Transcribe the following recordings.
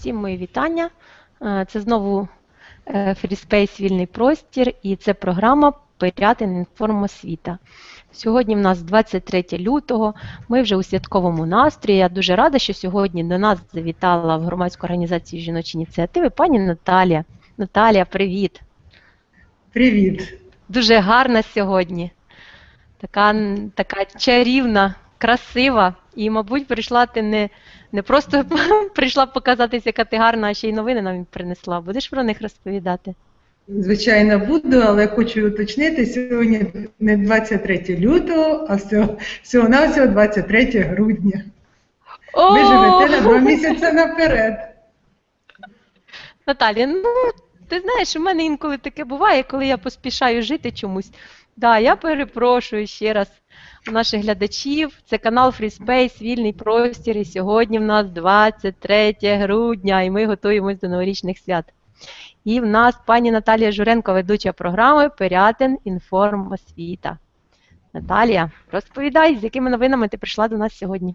Всім мої вітання. Е, Це знову FreeSpace Вільний простір і це програма Пирятин інформосвіта. Сьогодні в нас 23 лютого, ми вже у святковому настрої. Я дуже рада, що сьогодні до нас завітала в громадську організацію жіночі ініціативи пані Наталія. Наталія, привіт! Привіт. Дуже гарна сьогодні. Така, така чарівна, красива. І, мабуть, прийшла ти не, не просто прийшла показатися, яка ти гарна, а ще й новини нам принесла. Будеш про них розповідати? Звичайно, буду, але хочу уточнити, сьогодні не 23 лютого, а всього, всього навсього 23 грудня. О! Ви живете на два місяці наперед. Наталія, ну ти знаєш, у мене інколи таке буває, коли я поспішаю жити чомусь. Да, я перепрошую ще раз наших глядачів. Це канал FreeSpace, вільний простір. І сьогодні в нас 23 грудня, і ми готуємось до новорічних свят. І в нас пані Наталія Журенко, ведуча програми Пирятин інформосвіта. Наталія, розповідай, з якими новинами ти прийшла до нас сьогодні.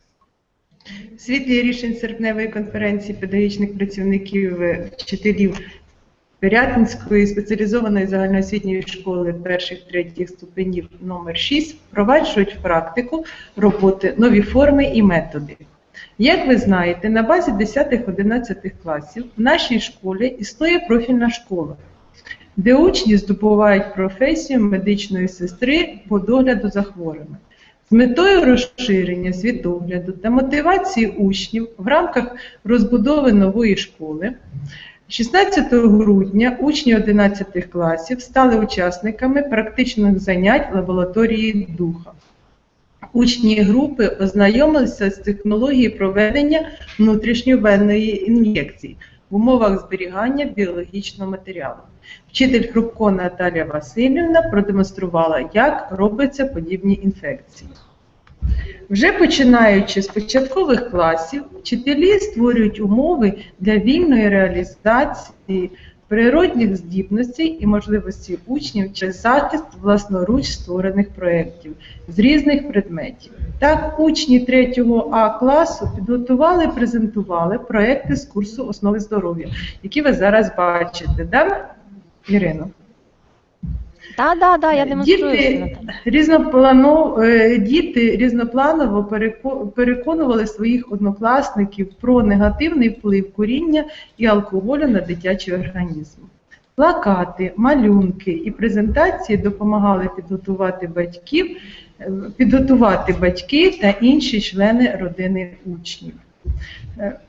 Світлі рішень серпневої конференції педагогічних працівників вчителів Пирятинської спеціалізованої загальноосвітньої школи перших третіх ступенів номер 6 впроваджують в практику роботи нові форми і методи. Як ви знаєте, на базі 10-11 класів в нашій школі існує профільна школа, де учні здобувають професію медичної сестри по догляду за хворими. З метою розширення світогляду та мотивації учнів в рамках розбудови нової школи 16 грудня учні 11 класів стали учасниками практичних занять лабораторії духа. Учні групи ознайомилися з технологією проведення внутрішньовенної ін'єкції в умовах зберігання біологічного матеріалу. Вчитель Хрупко Наталія Васильівна продемонструвала, як робляться подібні інфекції. Вже починаючи з початкових класів, вчителі створюють умови для вільної реалізації природних здібностей і можливостей учнів через захист власноруч створених проєктів з різних предметів. Так, учні 3 А класу підготували і презентували проєкти з курсу основи здоров'я, які ви зараз бачите. Да, Ірино? Так, так, так, я демонструю. це, Діти, Наталя. різноплано, е, діти різнопланово переконували своїх однокласників про негативний вплив куріння і алкоголю на дитячий організм. Плакати, малюнки і презентації допомагали підготувати батьків, е, підготувати батьки та інші члени родини учнів. Е,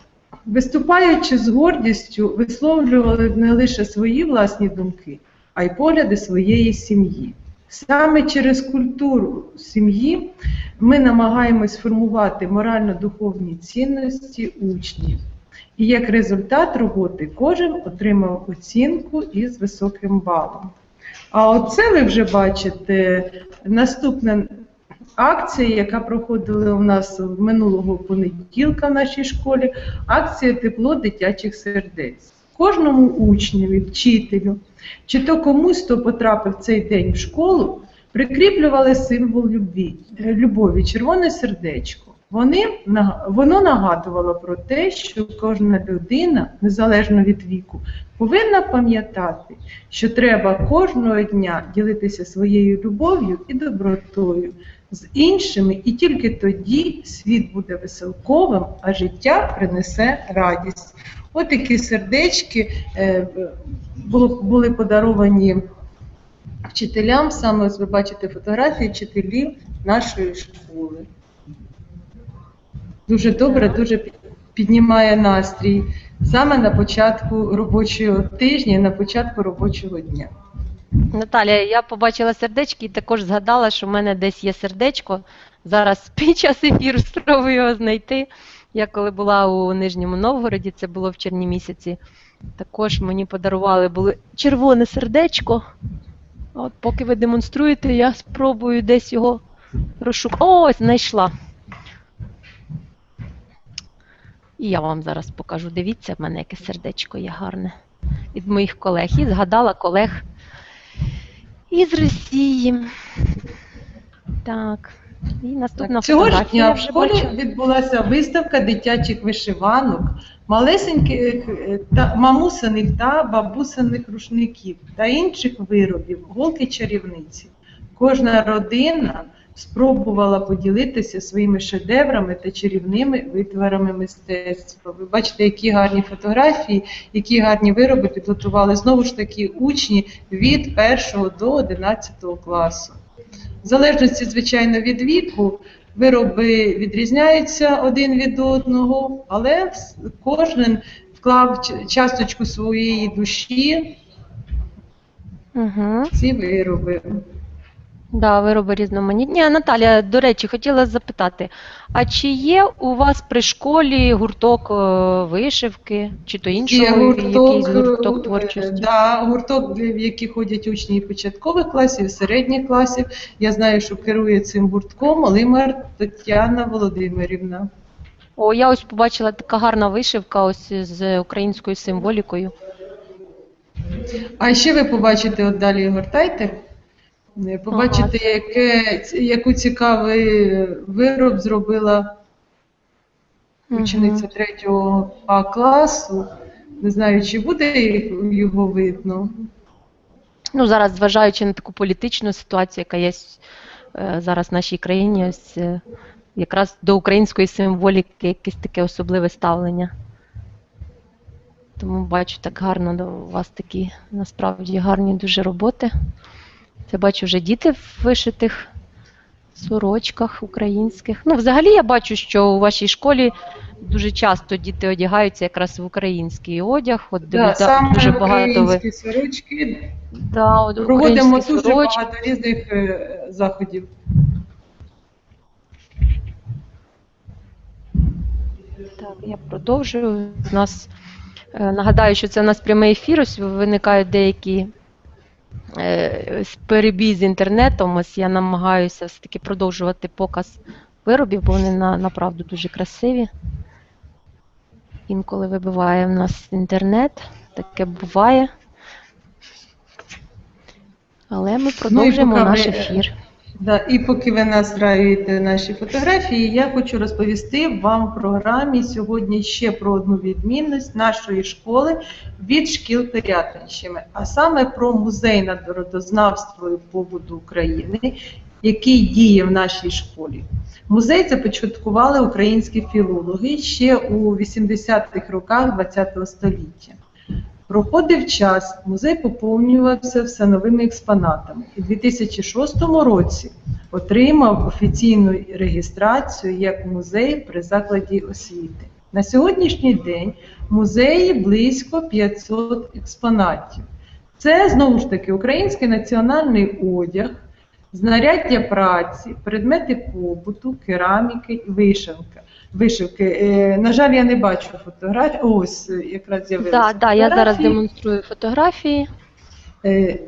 Виступаючи з гордістю, висловлювали не лише свої власні думки, а й погляди своєї сім'ї. Саме через культуру сім'ї ми намагаємось формувати морально-духовні цінності учнів. І як результат роботи кожен отримав оцінку із високим балом. А оце ви вже бачите наступна акція, яка проходила у нас минулого понеділка в нашій школі, акція Тепло дитячих сердець. Кожному учневі, вчителю, чи то комусь, хто потрапив цей день в школу, прикріплювали символ любві, е, любові, червоне сердечко. Вони, воно нагадувало про те, що кожна людина, незалежно від віку, повинна пам'ятати, що треба кожного дня ділитися своєю любов'ю і добротою з іншими, і тільки тоді світ буде веселковим, а життя принесе радість. От такі сердечки е, були подаровані вчителям. Саме ось ви бачите фотографії вчителів нашої школи. Дуже добре, дуже піднімає настрій саме на початку робочого тижня, на початку робочого дня. Наталія, я побачила сердечки і також згадала, що в мене десь є сердечко. Зараз під час ефіру спробую його знайти. Я коли була у Нижньому Новгороді, це було в червні місяці. Також мені подарували було червоне сердечко. От поки ви демонструєте, я спробую десь його розшукати. Ось, знайшла. І я вам зараз покажу. Дивіться, в мене яке сердечко є гарне від моїх колег. І згадала колег із Росії. Так, І наступна Цього ж дня в школі бачу. відбулася виставка дитячих вишиванок, малесеньких е, та мамусиних та бабусиних рушників та інших виробів, голки чарівниці. Кожна родина спробувала поділитися своїми шедеврами та чарівними витворами мистецтва. Ви бачите, які гарні фотографії, які гарні вироби підготували знову ж таки учні від 1 до 11 класу. В залежності, звичайно, від віку, вироби відрізняються один від одного, але кожен вклав часточку своєї душі в ці вироби. Да, вироби різноманітні. А Наталя, до речі, хотіла запитати, а чи є у вас при школі гурток е, вишивки, чи то іншого Є гурток, якийсь гурток е, творчості? Да, гурток, для- в який ходять учні і початкових класів, і середніх класів. Я знаю, що керує цим гуртком Лимар Тетяна Володимирівна. О, я ось побачила така гарна вишивка ось з українською символікою. А ще ви побачите, от далі гортайте, е, побачите, яке, яку цікавий вироб зробила учениця 3 А класу. Не знаю, чи буде його видно. Ну, зараз, зважаючи на таку політичну ситуацію, яка є е, зараз в нашій країні, ось е, якраз до української символіки якесь таке особливе ставлення. Тому бачу так гарно до у вас такі насправді гарні дуже роботи. Це бачу вже діти в вишитих сорочках українських. Ну, взагалі я бачу, що у вашій школі дуже часто діти одягаються якраз в український одяг. От Да, дивлюся, саме дуже багато ви. сорочки. Да, от Проводимо українські дуже сорочки. багато різних е, заходів. Так, я продовжую. У нас е, нагадаю, що це у нас прямий ефір. Ось виникають деякі перебій з інтернетом. Ось я намагаюся все-таки продовжувати показ виробів, бо вони на, направду дуже красиві. Інколи вибиває в нас інтернет, таке буває. Але ми продовжуємо ну, наш ефір. Да, і поки ви настраюєте наші фотографії, я хочу розповісти вам в програмі сьогодні ще про одну відмінність нашої школи від шкіл Пирятинщини, а саме про музей народознавства і побуту України, який діє в нашій школі. Музей започаткували українські філологи ще у 80-х роках ХХ століття. Проходив час, музей поповнювався все новими експонатами. І в 2006 році отримав офіційну реєстрацію як музей при закладі освіти. На сьогоднішній день в музеї близько 500 експонатів. Це знову ж таки український національний одяг, знаряддя праці, предмети побуту, кераміки і вишивка. Вишивки. Е, на жаль, я не бачу фотографій. Ось е, якраз з'явилися. Так, да, я зараз демонструю фотографії. Е,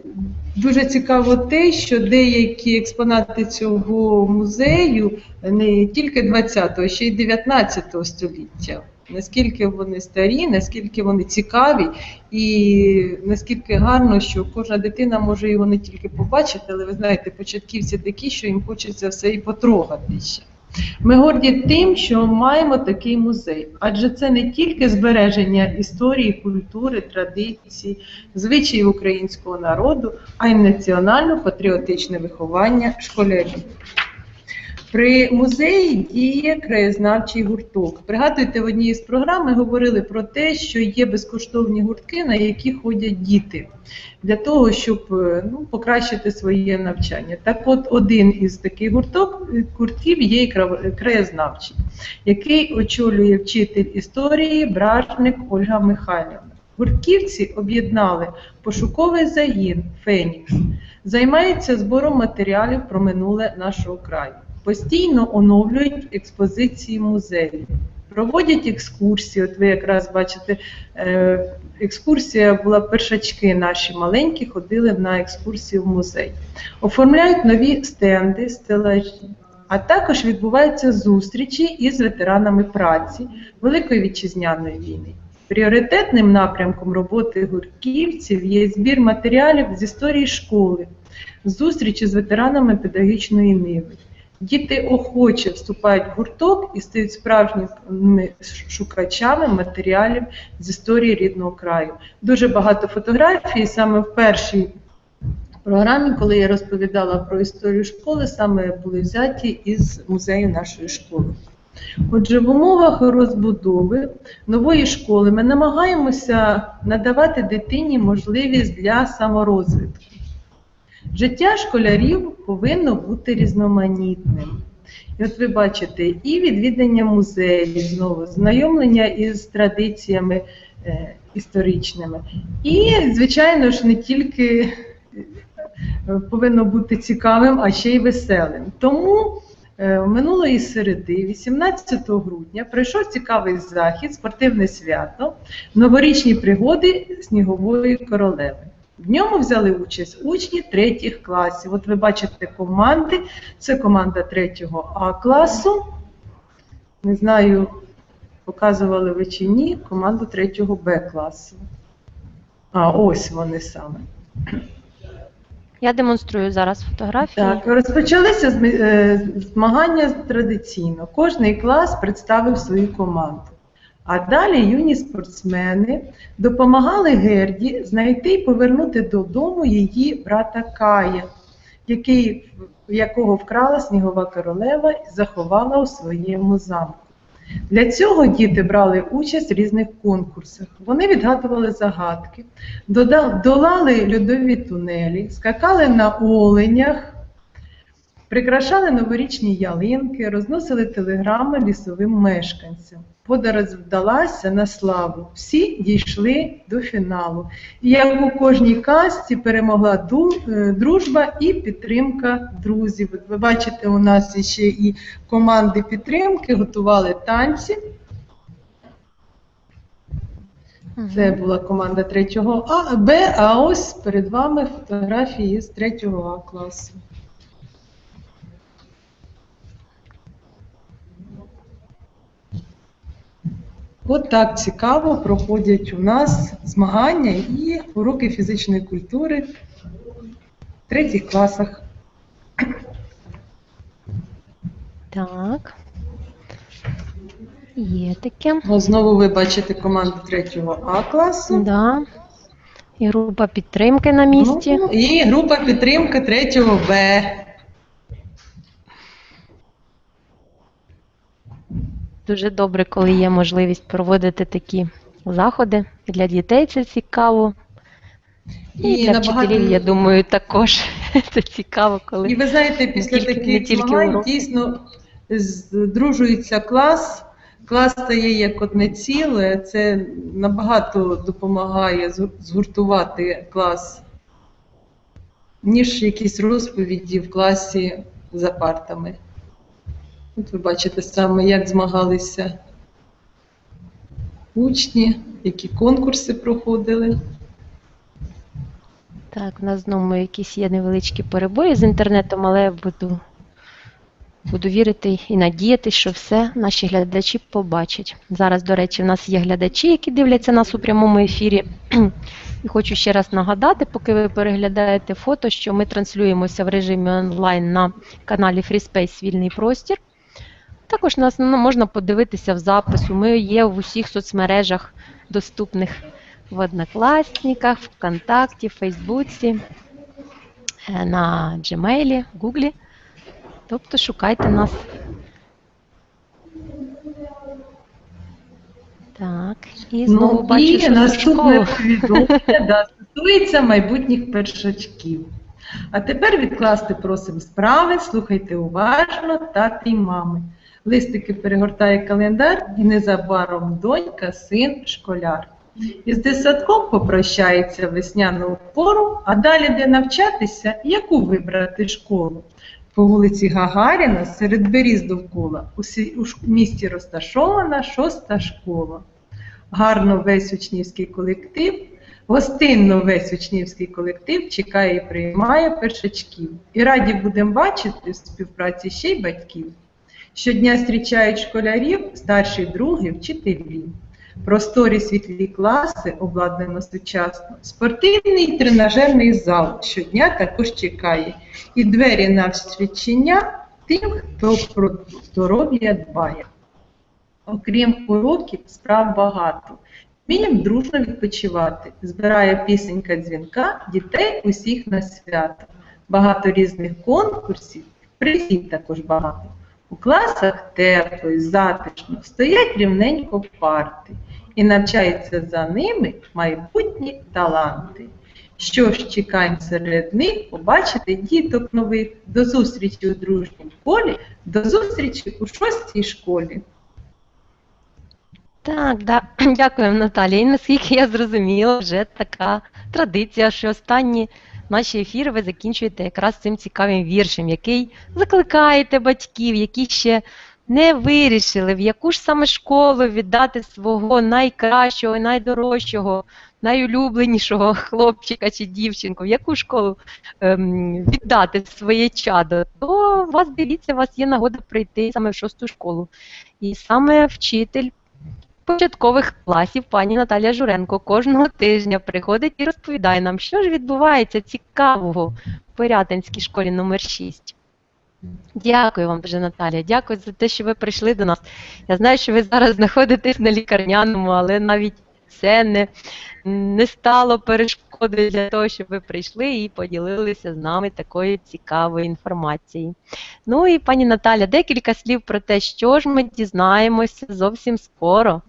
Дуже цікаво те, що деякі експонати цього музею не тільки 20-го, ще й 19 століття. Наскільки вони старі, наскільки вони цікаві, і наскільки гарно, що кожна дитина може його не тільки побачити, але ви знаєте, початківці такі, що їм хочеться все і потрогати ще. Ми горді тим, що маємо такий музей, адже це не тільки збереження історії, культури, традицій, звичаїв українського народу, а й національно-патріотичне виховання школярів. При музеї діє краєзнавчий гурток. Пригадуєте, в одній з програм ми говорили про те, що є безкоштовні гуртки, на які ходять діти, для того, щоб е, ну, покращити своє навчання. Так от один із таких гурток, гуртків є краєзнавчий, який очолює вчитель історії Бражник Ольга Михайлівна. Гуртківці об'єднали пошуковий загін Фенікс, займається збором матеріалів про минуле нашого краю. Постійно оновлюють експозиції музею, проводять екскурсії. От ви якраз бачите, е, екскурсія була першачки наші маленькі, ходили на екскурсію в музей. Оформляють нові стенди, стелажі. А також відбуваються зустрічі із ветеранами праці Великої вітчизняної війни. Пріоритетним напрямком роботи гуртківців є збір матеріалів з історії школи, зустрічі з ветеранами педагогічної ниви. Діти охоче вступають в гурток і стають справжніми шукачами матеріалів з історії рідного краю. Дуже багато фотографій саме в першій програмі, коли я розповідала про історію школи, саме були взяті із музею нашої школи. Отже, в умовах розбудови нової школи ми намагаємося надавати дитині можливість для саморозвитку. Життя школярів повинно бути різноманітним. І от ви бачите, і відвідання музеїв, знову знайомлення із традиціями е, історичними. І, звичайно ж, не тільки е, повинно бути цікавим, а ще й веселим. Тому е, минулої середи, 18 грудня, пройшов цікавий захід, спортивне свято, новорічні пригоди снігової королеви. В ньому взяли участь учні третіх класів. От ви бачите команди. Це команда третього А класу. Не знаю, показували ви чи ні, команду третього Б класу. А, ось вони саме. Я демонструю зараз фотографії. Так, розпочалися е, змагання традиційно. Кожний клас представив свою команду. А далі юні спортсмени допомагали Герді знайти і повернути додому її брата Кая, який, якого вкрала снігова королева і заховала у своєму замку. Для цього діти брали участь в різних конкурсах. Вони відгадували загадки, дода- долали льодові тунелі, скакали на оленях, прикрашали новорічні ялинки, розносили телеграми лісовим мешканцям. Подорож вдалася на славу. Всі дійшли до фіналу. І як у кожній казці перемогла е, дружба і підтримка друзів. Ви бачите, у нас ще і команди підтримки готували танці. Це була команда 3 А, Б, а ось перед вами фотографії з 3 А класу. От так цікаво проходять у нас змагання і уроки фізичної культури в третіх класах. Так. Є таке. О, Знову ви бачите команду 3 А класу. Да. І група підтримки на місці. Ну, і група підтримки 3 Б. Дуже добре, коли є можливість проводити такі заходи. І Для дітей це цікаво. І, для вчителів, я думаю, також це цікаво, коли І ви знаєте, після таких тільки змагань дійсно здружується клас, клас стає як одне ціле. Це набагато допомагає згу- згуртувати клас, ніж якісь розповіді в класі за партами. От ви бачите саме, як змагалися учні, які конкурси проходили. Так, у нас знову якісь є невеличкі перебої з інтернетом, але я буду, буду вірити і надіятися, що все наші глядачі побачать. Зараз, до речі, в нас є глядачі, які дивляться нас у прямому ефірі. І хочу ще раз нагадати, поки ви переглядаєте фото, що ми транслюємося в режимі онлайн на каналі FreeSpace Вільний простір. Також нас ну, можна подивитися в запису. Ми є в усіх соцмережах доступних в Однокласниках, ВКонтакті, Фейсбуці, е, на Gmail, Гуглі. Тобто шукайте нас. Так, і знову Ну, бачу, і що наступне повідомлення да, стосується майбутніх першачків. А тепер відкласти просимо справи, слухайте уважно, тати й мами. Листики перегортає календар, і незабаром донька, син, школяр. Із десятком попрощається весняну пору, а далі де навчатися, яку вибрати школу. По вулиці Гагаріна серед беріз довкола у місті розташована шоста школа. Гарно весь учнівський колектив, гостинно весь учнівський колектив чекає і приймає першачків. І раді будемо бачити в співпраці ще й батьків. Щодня зустрічають школярів, старші другі, вчителі. Просторі світлі класи обладнано сучасно. Спортивний тренажерний зал щодня також чекає. І двері на відчиння тим, хто про здоров'я дбає. Окрім уроків, справ багато. Вміємо дружно відпочивати. Збирає пісенька дзвінка дітей усіх на свято. Багато різних конкурсів, призів також багато. У класах тепло і затишно, стоять рівненько парти і навчаються за ними майбутні таланти. Що ж чекаємо серед них побачити діток нових. До зустрічі у дружнім колі, до зустрічі у шостій школі. Так, да. дякуємо, Наталія. І наскільки я зрозуміла, вже така традиція, що останні наші ефіри ви закінчуєте якраз цим цікавим віршем, який закликаєте батьків, які ще не вирішили, в яку ж саме школу віддати свого найкращого, найдорожчого, найулюбленішого хлопчика чи дівчинку, в яку школу ем, віддати своє чадо, то у вас дивіться, у вас є нагода прийти саме в шосту школу. І саме вчитель початкових класів пані Наталія Журенко кожного тижня приходить і розповідає нам, що ж відбувається цікавого в Порятинській школі номер 6. Дякую вам дуже, Наталія. Дякую за те, що ви прийшли до нас. Я знаю, що ви зараз знаходитесь на лікарняному, але навіть це не, не стало перешкодою для того, щоб ви прийшли і поділилися з нами такою цікавою інформацією. Ну і пані Наталя, декілька слів про те, що ж ми дізнаємося зовсім скоро.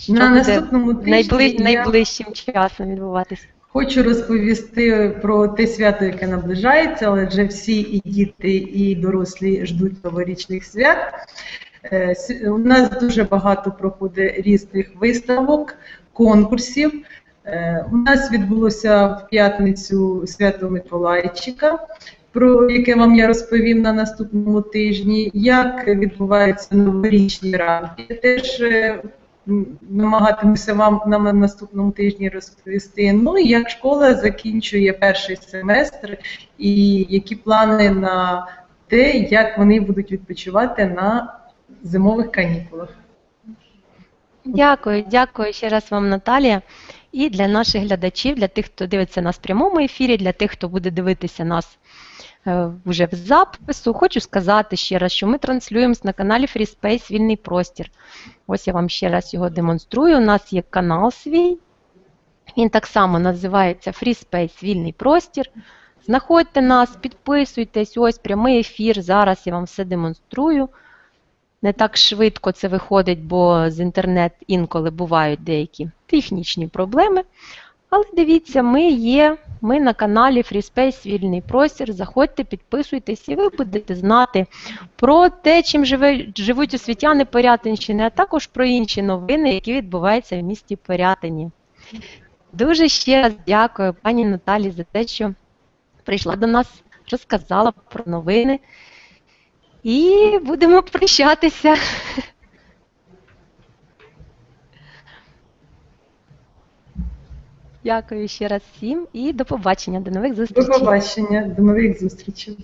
Що На наступному тижні найбли... я найближчим часом відбуватися. хочу розповісти про те свято, яке наближається, але вже всі і діти, і дорослі ждуть новорічних свят. Е, У нас дуже багато проходить різних виставок, конкурсів. Е, У нас відбулося в п'ятницю свято Миколайчика, про яке вам я розповім на наступному тижні. Як відбуваються новорічні ранки, теж е, намагатимуся вам на наступному тижні розповісти. Ну і як школа закінчує перший семестр, і які плани на те, як вони будуть відпочивати на зимових канікулах. Дякую, дякую ще раз вам, Наталія. І для наших глядачів, для тих, хто дивиться нас в прямому ефірі, для тих, хто буде дивитися нас е, вже в запису, хочу сказати ще раз, що ми транслюємось на каналі FreeSpace Вільний простір. Ось я вам ще раз його демонструю. У нас є канал свій. Він так само називається FreeSpace Вільний простір. Знаходьте нас, підписуйтесь, ось прямий ефір. Зараз я вам все демонструю. Не так швидко це виходить, бо з інтернет інколи бувають деякі технічні проблеми. Але дивіться, ми є, ми на каналі FreeSpace Вільний простір. Заходьте, підписуйтесь, і ви будете знати про те, чим живе, живуть освітяни Порятинщини, а також про інші новини, які відбуваються в місті Порятині. Дуже ще раз дякую пані Наталі за те, що прийшла до нас, розказала про новини. І будемо прощатися. Дякую ще раз всім і до побачення, до нових зустрічей. До побачення, до нових зустрічей.